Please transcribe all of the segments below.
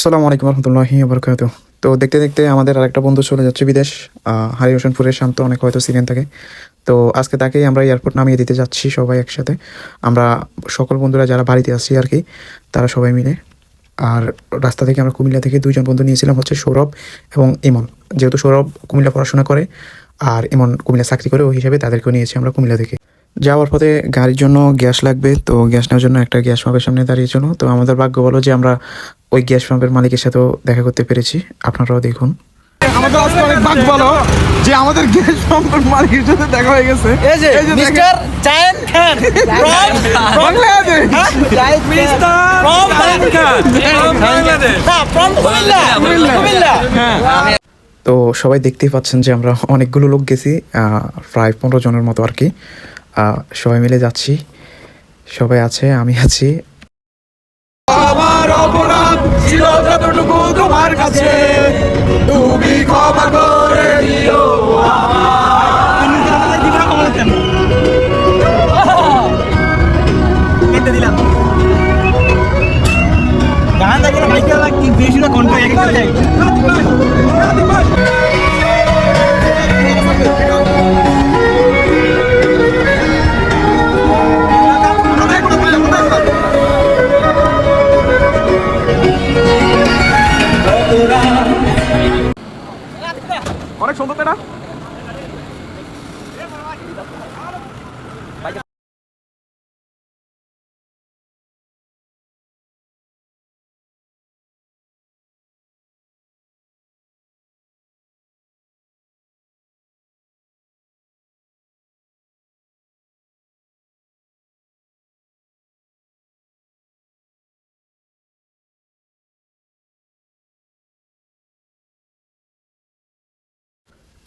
আসসালামু আলাইকুম রহমতুল্লাহি বরকাত তো দেখতে দেখতে আমাদের আরেকটা বন্ধু চলে যাচ্ছে বিদেশ। হারি হোসেনপুরের শান্ত অনেক হয়তো সিরিয়ান থাকে। তো আজকে তাকেই আমরা এয়ারপোর্ট নামিয়ে দিতে যাচ্ছি সবাই একসাথে। আমরা সকল বন্ধুরা যারা বাড়িতে আসছি আর কি, তারা সবাই মিলে। আর রাস্তা থেকে আমরা কুমিল্লা থেকে দুইজন বন্ধু নিয়েছিলাম হচ্ছে সৌরভ এবং ইমন। যেহেতু সৌরভ কুমিল্লা পড়াশোনা করে আর ইমন কুমিল্লা চাকরি করে, ওই হিসাবে তাদেরকেও নিয়েছি আমরা কুমিল্লা থেকে। যাওয়ার পথে গাড়ির জন্য গ্যাস লাগবে, তো গ্যাস নেওয়ার জন্য একটা গ্যাস পাম্পের সামনে দাঁড়িয়েছিল। তো আমাদের ভাগ্য বলো যে আমরা ওই গ্যাস পাম্পের মালিকের সাথেও দেখা করতে পেরেছি। আপনারাও দেখুন। আমাদের আজকে অনেক ভাগ ভালো যে আমাদের গ্যাস পাম্পের মালিকের সাথে দেখা হয়ে গেছে। এই যে mister Khan. From Bangladesh mister from Bangladesh from Comilla. Comilla. তো সবাই দেখতেই পাচ্ছেন যে আমরা অনেকগুলো লোক গেছি প্রায় পনেরো জনের মতো আর কি। আহ, সবাই মিলে যাচ্ছি। সবাই আছে আমি আছি। অপরাধ ছিল যতটুকু তোমার কাছে। তুমি ক্ষমা করে দিও গান দেখে মাইকেল কি বেশি না কন্ট্রোল অনেক সুন্দর তাই না?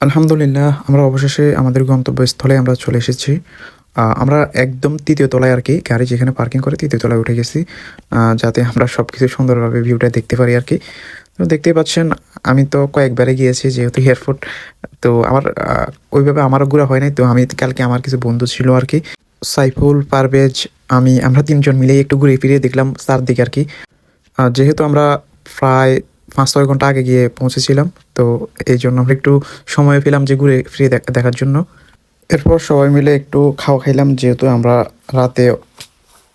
আলহামদুলিল্লাহ, আমরা অবশেষে আমাদের গন্তব্যস্থলে আমরা চলে এসেছি। আমরা একদম তৃতীয় তলায় আর কি, গাড়ি যেখানে পার্কিং করে তৃতীয় তলায় উঠে গেছি। যাতে আমরা সব কিছু সুন্দরভাবে ভিউটা দেখতে পারি আর কি। তো দেখতেই পাচ্ছেন, আমি তো কয়েকবারে গিয়েছি যেহেতু এয়ারপোর্ট তো আমার ওইভাবে আমারও ঘোরা হয় নাই, তো আমি কালকে আমার কিছু বন্ধু ছিল আর কি। সাইফুল, পারভেজ, আমি, আমরা তিনজন মিলেই একটু ঘুরে ফিরে দেখলাম চারদিকে আর কি। যেহেতু আমরা প্রায় পাঁচ ছয় ঘণ্টা আগে গিয়ে পৌঁছেছিলাম তো এই জন্য আমরা একটু সময় পেলাম যে ঘুরে ফিরে দেখার জন্য। এরপর সবাই মিলে একটু খাওয়া খাইলাম, যেহেতু আমরা রাতে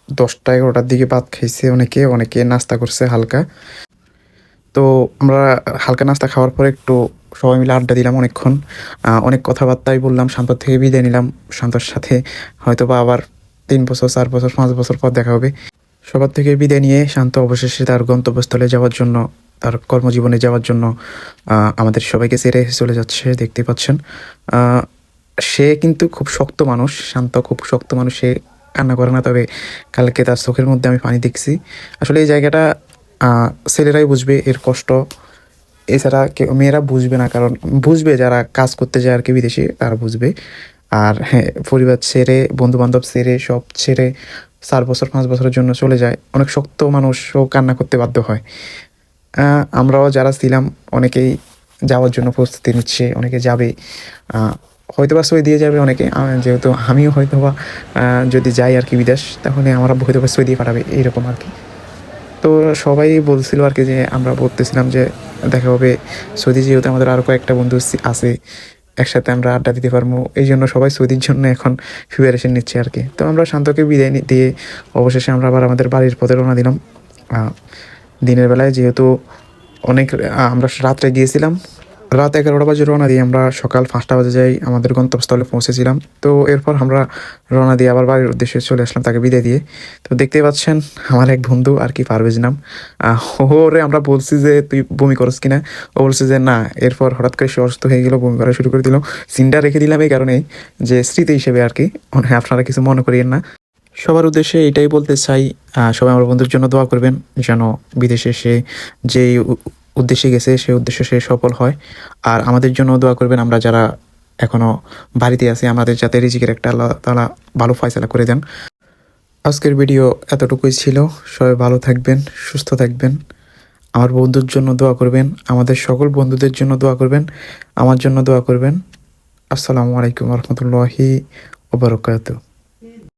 দশটা এগারোটার দিকে ভাত খাইছে অনেকে অনেকে নাস্তা করছে হালকা। তো আমরা হালকা নাস্তা খাওয়ার পরে একটু সবাই মিলে আড্ডা দিলাম অনেকক্ষণ। অনেক কথাবার্তাই বললাম শান্তর থেকে বিদায় নিলাম। শান্তর সাথে হয়তো বা আবার তিন বছর, চার বছর, পাঁচ বছর পর দেখা হবে। সবার থেকে বিদায় নিয়ে শান্ত অবশেষে তার গন্তব্যস্থলে যাওয়ার জন্য তার কর্মজীবনে যাওয়ার জন্য আমাদের সবাইকে ছেড়ে চলে যাচ্ছে, দেখতে পাচ্ছেন। সে কিন্তু খুব শক্ত মানুষ, শান্ত, খুব শক্ত মানুষ, সে কান্না করে না, তবে কালকে তার চোখের মধ্যে আমি পানি দেখছি। আসলে এই জায়গাটা ছেলেরাই বুঝবে এর কষ্ট। এছাড়া কেউ, মেয়েরা বুঝবে না, কারণ বুঝবে যারা কাজ করতে যায় আর কি বিদেশে, তারা বুঝবে। আর হ্যাঁ পরিবার ছেড়ে বন্ধু বান্ধব ছেড়ে, সব ছেড়ে চার বছর, পাঁচ বছরের জন্য চলে যায়। অনেক শক্ত মানুষও কান্না করতে বাধ্য হয়। আমরাও যারা ছিলাম, অনেকেই যাওয়ার জন্য প্রস্তুতি নিচ্ছে, অনেকে যাবে। হয়তো বা সই দিয়ে যাবে অনেকে। যেহেতু আমিও হয়তো বা যদি যাই আর কি বিদেশ, তাহলে আমার হয়তো বা সই দিয়ে পাঠাবে, এইরকম আর কি। তো সবাই বলছিল আর কি যে, আমরা বলতেছিলাম যে, দেখা হবে। সৌদি যেহেতু আমাদের আরও কয়েকটা বন্ধু আছে, একসাথে আমরা আড্ডা দিতে পারব। এই জন্য সবাই সৌদির জন্য এখন প্রিপারেশন নিচ্ছে আর কি। তো আমরা শান্তকে বিদায় দিয়ে অবশেষে আমরা আবার আমাদের বাড়ির পথে রওনা দিলাম। দিনের বেলায় যেহেতু অনেক আমরা রাত্রে গিয়েছিলাম। রাত এগারোটা বাজে রওনা দিয়ে আমরা সকাল পাঁচটা বাজে যাই আমাদের গন্তব্যস্থলে পৌঁছেছিলাম। তো এরপর আমরা রওনা দিয়ে আবার বাড়ির উদ্দেশ্যে চলে আসলাম তাকে বিদায় দিয়ে। তো দেখতেই পাচ্ছেন আমার এক বন্ধু আর কি পারভেজ নাম। ওরে আমরা বলছি যে, তুই বমি করস কিনা? ও বলছে যে, না। এরপর হঠাৎ করে সে অসুস্থ হয়ে গেল, বমি করা শুরু করে দিল। সিনটা রেখে দিলাম এই কারণেই যে স্মৃতি হিসেবে আর কি। আপনারা কিছু মনে করিয়েন না। সবার উদ্দেশ্যে এটাই বলতে চাই সবাই আমার বন্ধুর জন্য দোয়া করবেন যেন বিদেশে সে যেই উদ্দেশ্যে গেছে, সেই উদ্দেশ্যে সে সফল হয়। আর আমাদের জন্য দোয়া করবেন আমরা যারা এখনও বাড়িতে আছি, আমাদের যাতে রিজিকের একটা আল্লাহ তালা ভালো ফয়সালা করে দেন। আজকের ভিডিও এতটুকুই ছিল। সবাই ভালো থাকবেন, সুস্থ থাকবেন। আমার বন্ধুর জন্য দোয়া করবেন, আমাদের সকল বন্ধুদের জন্য দোয়া করবেন, আমার জন্য দোয়া করবেন। আসসালামু আলাইকুম রহমতুল্লাহি ওবরকাত